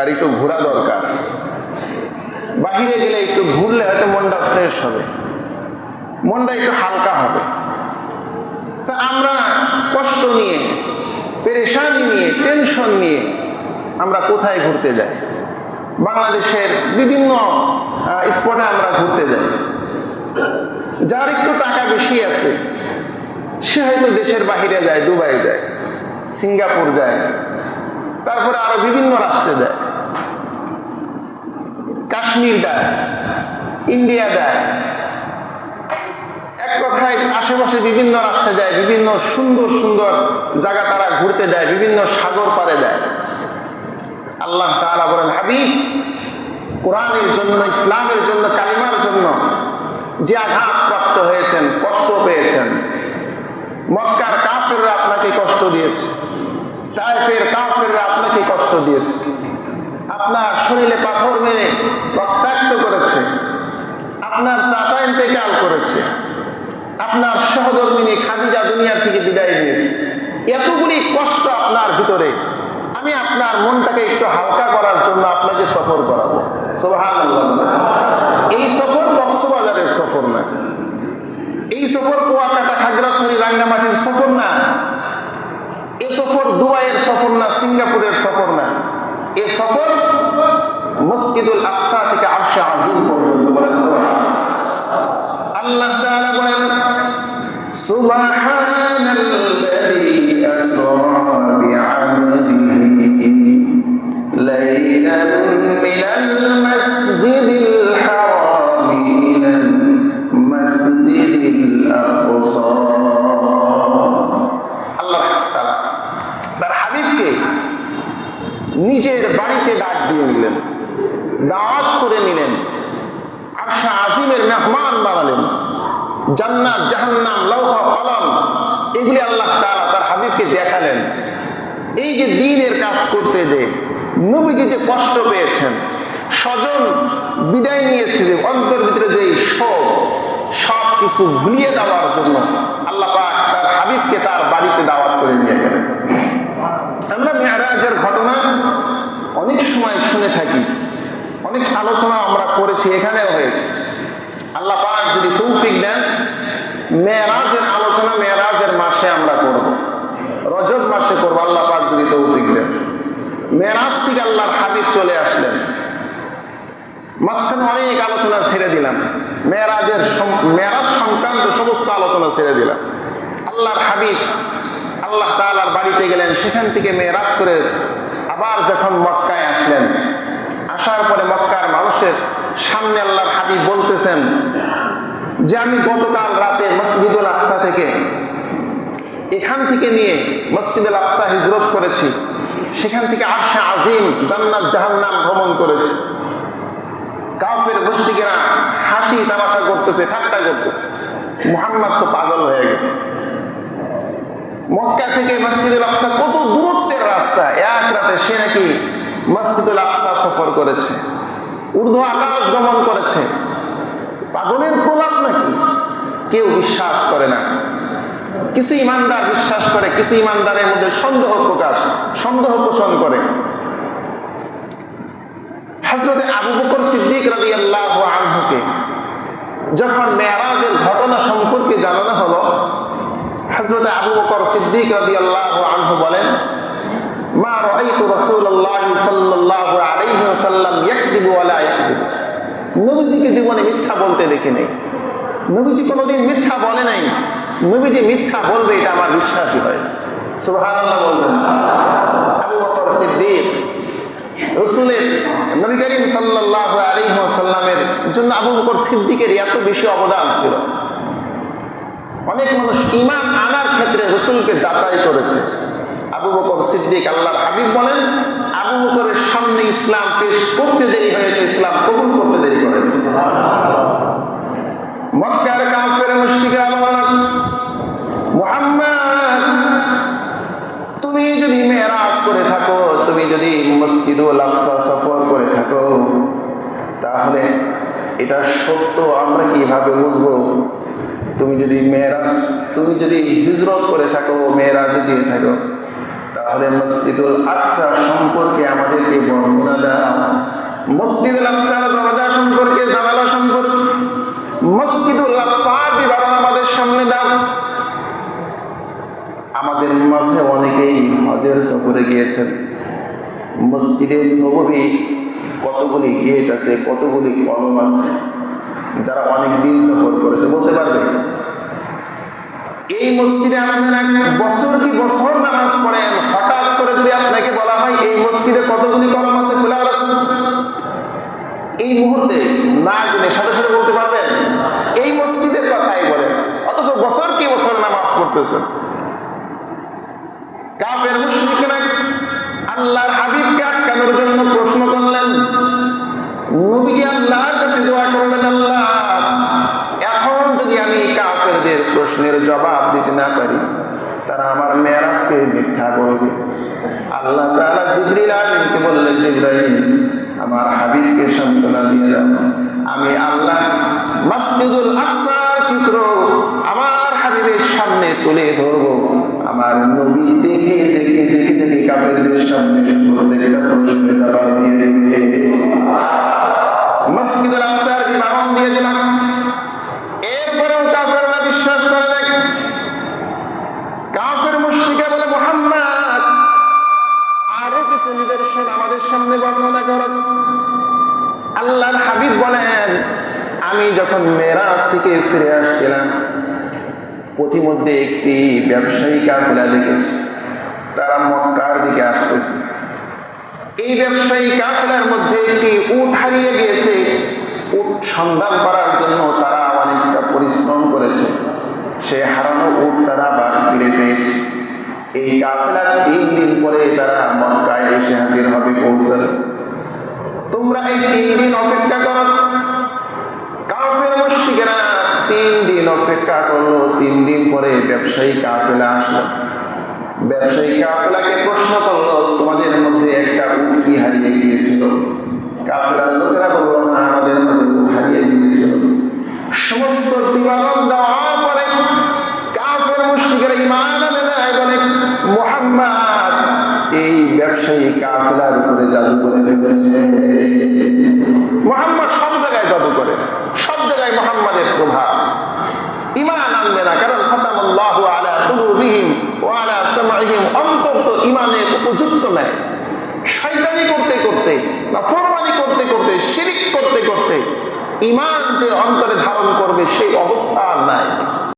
আর একটু ঘোরা দরকার। বাহিরে গেলে একটু ঘুরলে হয়তো মনটা ফ্রেশ হবে। মনটা একটু হালকা হবে। তা আমরা কষ্ট নিয়ে, পেরেশানি নিয়ে টেনশন নিয়ে আমরা কোথায় ঘুরতে যাই? বাংলাদেশের বিভিন্ন স্পটে আমরা ঘুরতে যাই। যার একটু টাকা বেশি আছে, সে হয়তো দেশের বাহিরে যায়, দুবাই যায়, সিঙ্গাপুর যায়, তারপরে আরও বিভিন্ন রাষ্ট্রে যায়। কাশ্মীর দেয়, ইন্ডিয়া দেয়। এক কথায় আশেপাশে বিভিন্ন রাষ্ট্রে দেয়, বিভিন্ন সুন্দর সুন্দর জায়গা তারা ঘুরতে দেয়, বিভিন্ন সাগর পারে দেয়। আল্লাহ তাআলা বলেন, হাবিব, কোরআনের জন্য, ইসলামের জন্য, কালিমার জন্য যে আঘাত প্রাপ্ত হয়েছেন, কষ্ট পেয়েছেন, মক্কার কাফেররা আপনাকে কষ্ট দিয়েছে তাই তাইফের কাফেররা আপনাকে কষ্ট দিয়েছে। আপনার শরীরে পাথর মেরে রক্তাক্ত করেছে। আপনার চাচা ইন্তেকাল করেছে। আপনার সহধর্মিনী খাদিজা দুনিয়ার থেকে বিদায় নিয়েছে। এতগুলি কষ্ট আপনার ভিতরে। আমি আপনার মনটাকে একটু হালকা করার জন্য আপনাকে সফর করাবো। এই সফর কক্সবাজারের সফর না। এই সফর কুয়াকাটা খাগড়াছড়ি রাঙ্গামাটির সফর না। এ সফর দুবাইয়ের সফর না, সিঙ্গাপুরের সফর না। এ সফর মসজিদুল আকসা থেকে আরশে আজিম পর্যন্ত বলেন সুবহান। আল্লাহ তাআলা বলেন সুবহানাল্লাযী নিজের বাড়িতে ডাক দিয়ে নিলেন। দাওয়াত করে নিলেন। আরশা আজিমের মেহমান বানালেন। জান্নাত, জাহান্নাম লৌহ কলম এগুলি আল্লাহ তাআলা তার হাবিবকে দেখালেন। এই যে দিনের কাজ করতে যে নবীজি যে কষ্ট পেয়েছেন, স্বজন বিদায় নিয়েছে যে অন্তর ভিতরে যে শোক সব কিছু ভুলিয়ে দেওয়ার জন্য আল্লাহ তার হাবিবকে তার বাড়িতে দাওয়াত করে নিয়ে গেলেন। আমরা মেহরাজের ঘটনা অনেক সময় শুনে থাকি। অনেক আলোচনা আমরা করেছি, এখানেও হয়েছে। আল্লাহ পাক যদি তৌফিক দেন, মেয়েরাজের আলোচনা মেয়েরাজের মাসে আমরা করব। রজব মাসে করব, আল্লাহ পাক যদি তৌফিক দেন। মেয়েরাজ থেকে আল্লাহর হাবিব চলে আসলেন। মাঝখানে অনেক আলোচনা ছেড়ে দিলাম। মেয়েরাজের মেয়েরাজ সংক্রান্ত সমস্ত আলোচনা ছেড়ে দিলাম। আল্লাহর হাবিব, আল্লাহ তালার বাড়িতে গেলেন, সেখান থেকে মেয়েরাজ করে আবার যখন মক্কায় আসলেন, আসার পরে মক্কার মানুষের সামনে আল্লাহর হাবিব বলতেছেন যে আমি গতকাল রাতে মসজিদুল আকসা থেকে এখান থেকে নিয়ে মসজিদুল আকসা হিজরত করেছি। সেখান থেকে আরশা আজিম জান্নাত জাহান্নাম ভ্রমণ করেছি। কাফের মুশরিকেরা হাসি তামাশা করতেছে, ঠাট্টা করতেছে। মুহাম্মদ তো পাগল হয়ে গেছে। মক্কা থেকে মসজিদুল আকসা কত এক রাতে সে নাকি মসজিদুল আকসা সফর করেছে, ঊর্ধ্ব আকাশ গমন করেছে। পাগলের প্রলাপ নাকি? কেউ বিশ্বাস করে না। কিছু ইমানদার বিশ্বাস করে, কিছু ইমানদারের মধ্যে সন্দেহ প্রকাশ, সন্দেহ পোষণ করে। হজরতে আবু বকর সিদ্দিক রাদি আল্লাহ আনহুকে যখন মেয়ারাজের ঘটনা সম্পর্কে জানানো হলো হজরত আবু বকর সিদ্দিক রাদি আল্লাহ আনহু বলেন নবীজিকে জীবনে মিথ্যা বলতে দেখি নেই। নবীজি কোনোদিন মিথ্যা বলে নাই। নবীজি মিথ্যা বলবে, এটা আমার বিশ্বাসই হয় সিদ্দিক, রসুলের জন্য আবু সিদ্দিকের এত বেশি অবদান ছিল। অনেক মানুষ ইমান আনার ক্ষেত্রে রসুলকে যাচাই করেছে। সিদ্দিক আল্লাহর হাবিব বলেন, আবু বকরের সামনে ইসলাম পেশ করতে দেরি হয়েছে, ইসলাম কবুল করতে দেরি করে। মক্কার কাফের মুশরিকরা বলেন, মুহাম্মদ, তুমি যদি মেরাজ করে থাকো, তুমি যদি মসজিদুল আকসা সফর করে থাকো, তাহলে এটা সত্য আমরা কীভাবে বুঝব? তুমি যদি মেয়েরাজ তুমি যদি হিজরত করে থাকো মেয়েরাজে দিয়ে থাকো তাহলে মসজিদুল আকসা সম্পর্কে আমাদেরকে বর্ণনা দাও। মসজিদুল আকসার দরজা সম্পর্কে, জানালা সম্পর্কে, মসজিদুল আকসার বিবরণ আমাদের সামনে দাও। আমাদের মধ্যে অনেকেই হজের সফরে গিয়েছেন। মসজিদে নবী কতগুলি গেট আছে, কতগুলি কলম আছে, যারা অনেক দিন সফর করেছে, বলতে পারবে? এই মসজিদে আপনারা বছর কি বছর নামাজ পড়েন হঠাৎ করে যদি আপনাকে বলা হয় এই মসজিদে কতগুলি কলম আছে খোলা আছে এই মুহূর্তে না গুনে সাথে সাথে বলতে পারবেন, এই মসজিদের কথাই বলেন অথচ বছর কি বছর নামাজ পড়তেছে? কাফের মুশরিকরা আল্লাহর হাবিবকে আটকানোর জন্য প্রশ্ন করলেন, নবীজি আল্লাহর কাছে দোয়া করলেন, আল্লাহ, এখন যদি আমি কাফেরদের প্রশ্নের জবাব দিতে না পারি মেরাজকে মিথ্যা করবে আল্লাহ তাআলা জিবরিল আমিনকে বললেন, জিব্রাইল, আমার হাবিবকে সান্ত্বনা দিয়ে দাও। আমি আল্লাহ মসজিদুল আকসার চিত্র আমার হাবিবের সামনে তুলে ধরবো। আমার নবী দেখে দেখে দেখে দেখে কাফেরদের সামনে প্রত্যেকটা প্রশ্নের জবাব দিয়ে দেবে। সামনে বর্ণনা করো। আল্লাহর হাবিব বলেন, আমি যখন মেরাজ থেকে ফিরে আসছিলাম, পথিমধ্যে একটি ব্যবসায়ী কাফেলা দেখেছি। তারা মক্কার দিকে আসতেছে। এই ব্যবসায়ী কাফেলার মধ্যে একটি উট হারিয়ে গিয়েছে। উট সন্ধান করার জন্য তারা অনেকটা পরিশ্রম করেছে। সে হারানো উট তারা আবার ফিরে পেয়েছে। এই কাফেলার তিন দিন পরে তারা মক্কায় এসে হাজির হবে, পৌঁছাবে। তোমরা এই তিন দিন অপেক্ষা করো। কাফের তিন দিন অপেক্ষা করল, তিন দিন পরে ব্যবসায়ী কাফেলা আসলো। ব্যবসায়ী কাফেলাকে প্রশ্ন করল, তোমাদের মধ্যে একটা উটকি হারিয়ে গিয়েছিল? কাফেলার লোকেরা বলল, না, আমাদের মাঝে হারিয়ে গিয়েছিল। সমস্ত দেওয়ার কাফেলার উপরে জাদু করে ফেলেছে। মোহাম্মদ সব জায়গায় জাদু করে, সব জায়গায় মোহাম্মদের প্রভাব। ইমানের উপযুক্ত নয় শয়তানি করতে করতে বা করতে করতে, শিরিক করতে করতে ইমান যে অন্তরে ধারণ করবে সেই অবস্থা আর নাই।